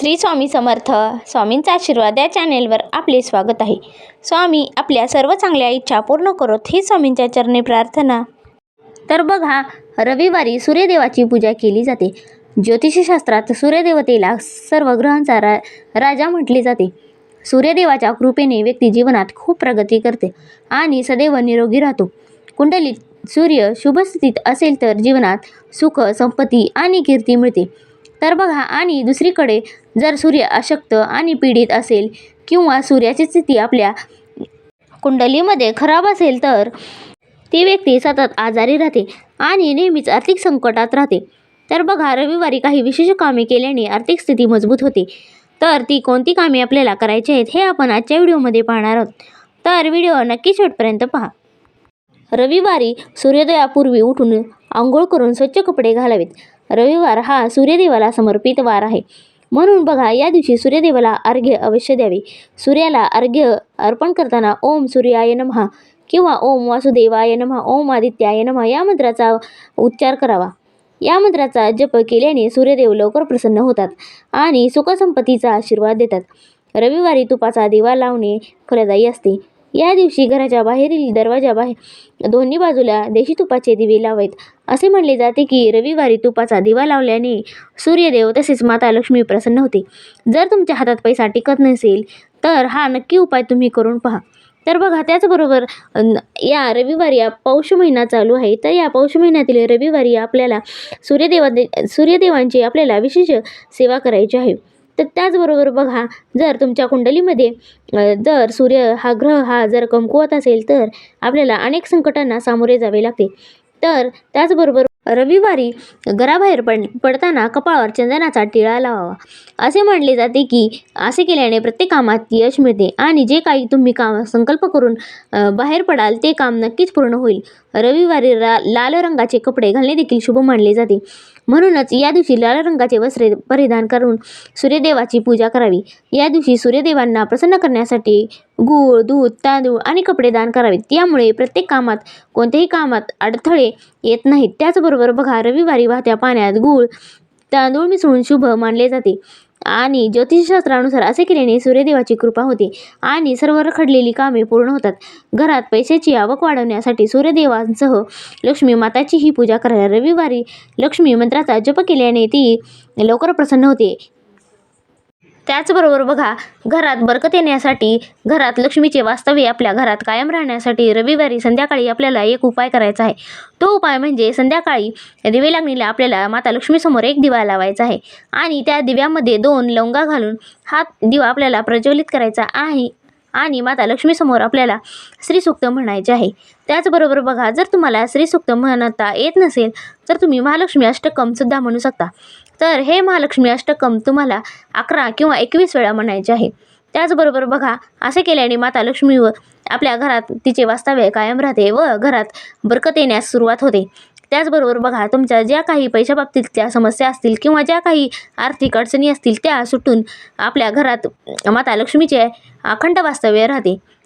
श्री स्वामी समर्थ स्वामींचा आशीर्वाद या चॅनेलवर आपले स्वागत आहे. स्वामी आपल्या सर्व चांगल्या इच्छा पूर्ण करत ही स्वामींच्या चरणी प्रार्थना. तर बघा रविवारी सूर्यदेवाची पूजा केली जाते. ज्योतिषशास्त्रात सूर्यदेवतेला सर्व ग्रहांचा रा राजा म्हटले जाते. सूर्यदेवाच्या कृपेने व्यक्ती जीवनात खूप प्रगती करते आणि सदैव निरोगी राहतो. कुंडलीत सूर्य शुभस्थितीत असेल तर जीवनात सुख संपत्ती आणि कीर्ती मिळते. तर बघा आणि दुसरीकडे जर सूर्य अशक्त आणि पीडित असेल किंवा सूर्याची स्थिती आपल्या कुंडलीमध्ये खराब असेल तर ती व्यक्ती सतत आजारी राहते आणि नेहमीच आर्थिक संकटात राहते. तर बघा रविवारी काही विशेष कामे केल्याने आर्थिक स्थिती मजबूत होते. तर ती कोणती कामे आपल्याला करायची आहेत हे आपण आजच्या व्हिडिओमध्ये पाहणार आहोत. तर व्हिडिओ नक्की शेवटपर्यंत पहा. रविवारी सूर्योदयापूर्वी उठून आंघोळ करून स्वच्छ कपडे घालावेत. रविवार हा सूर्यदेवाला समर्पित वार आहे. म्हणून बघा या दिवशी सूर्यदेवाला अर्घ्य अवश्य द्यावे. सूर्याला अर्घ्य अर्पण करताना ओम सूर्याय नमहा किंवा ओम वासुदेवाय नमः ओम आदित्याय नमः या मंत्राचा उच्चार करावा. या मंत्राचा जप केल्याने सूर्यदेव लवकर प्रसन्न होतात आणि सुखसंपत्तीचा आशीर्वाद देतात. रविवारी तुपाचा दिवा लावणे फलदायी असते. या दिवशी घराच्या बाहेरील दरवाजा बाहेर दोन्ही बाजूला देशी तुपाचे दिवे लावावेत असे म्हणले जाते की रविवारी तुपाचा दिवा लावल्याने सूर्यदेव तसेच माता लक्ष्मी प्रसन्न होते. जर तुमच्या हातात पैसा टिकत नसेल तर हा नक्की उपाय तुम्ही करून पहा. तर बघा त्याचबरोबर या रविवारी या पौष महिना चालू आहे. तर या पौष महिन्यातील रविवारी आपल्याला सूर्यदेवा सूर्यदेवांची आपल्याला विशेष सेवा करायची आहे. तर त्याचबरोबर बघा जर तुमच्या कुंडलीमध्ये जर सूर्य हा ग्रह हा जर कमकुवत असेल तर आपल्याला अनेक संकटांना सामोरे जावे लागते. तर त्याचबरोबर रविवारी घराबाहेर पड पडताना कपाळावर चंदनाचा टिळा लावावा. असे म्हटले जाते की असे केल्याने प्रत्येक कामात यश मिळते आणि जे काही तुम्ही काम संकल्प करून बाहेर पडाल ते काम नक्कीच पूर्ण होईल. रविवारी रा लाल रंगाचे कपडे घालणे देखील शुभ मानले जाते. म्हणूनच या दिवशी लाल रंगाचे वस्त्रे परिधान करून सूर्यदेवाची पूजा करावी. या दिवशी सूर्यदेवांना प्रसन्न करण्यासाठी गूळ दूध तांदूळ आणि कपडे दान करावेत. यामुळे प्रत्येक कामात कोणत्याही कामात अडथळे येत नाहीत. त्याचबरोबर बघा रविवारी वाहत्या पाण्यात गूळ तांदूळ मिसळून शुभ मानले जाते. आणि ज्योतिषशास्त्रानुसार असे केल्याने सूर्यदेवाची कृपा होते आणि सर्व रखडलेली कामे पूर्ण होतात. घरात पैशाची आवक वाढवण्यासाठी सूर्यदेवांसह लक्ष्मी माताची ही पूजा करा रविवारी लक्ष्मी मंत्राचा जप केल्याने ती लवकर प्रसन्न होते. त्याचबरोबर बघा घरात बरकत येण्यासाठी घरात लक्ष्मीचे वास्तव्य आपल्या घरात कायम राहण्यासाठी रविवारी संध्याकाळी आपल्याला एक उपाय करायचा आहे. तो उपाय म्हणजे संध्याकाळी दिवे लागणीला आपल्याला माता लक्ष्मीसमोर एक दिवा लावायचा आहे आणि त्या दिव्यामध्ये दोन लवंगा घालून हा दिवा आपल्याला प्रज्वलित करायचा आहे आणि माता लक्ष्मीसमोर आपल्याला श्रीसूक्त म्हणायचे आहे. त्याचबरोबर बघा जर तुम्हाला श्रीसूक्त म्हणता येत नसेल तर तुम्ही महालक्ष्मी अष्टकमसुद्धा म्हणू शकता. तर हे महालक्ष्मी अष्टकम तुम्हाला अकरा किंवा एकवीस वेळा म्हणायचे आहे. त्याचबरोबर बघा असे केल्याने माता लक्ष्मी व आपल्या घरात तिचे वास्तव्य कायम राहते व घरात बरकत येण्यास सुरुवात होते. त्याचबरोबर बघा तुमच्या ज्या काही पैशाबाबतीतल्या समस्या असतील किंवा ज्या काही आर्थिक अडचणी असतील त्या सुटून आपल्या घरात माता लक्ष्मीचे अखंड वास्तव्य राहते.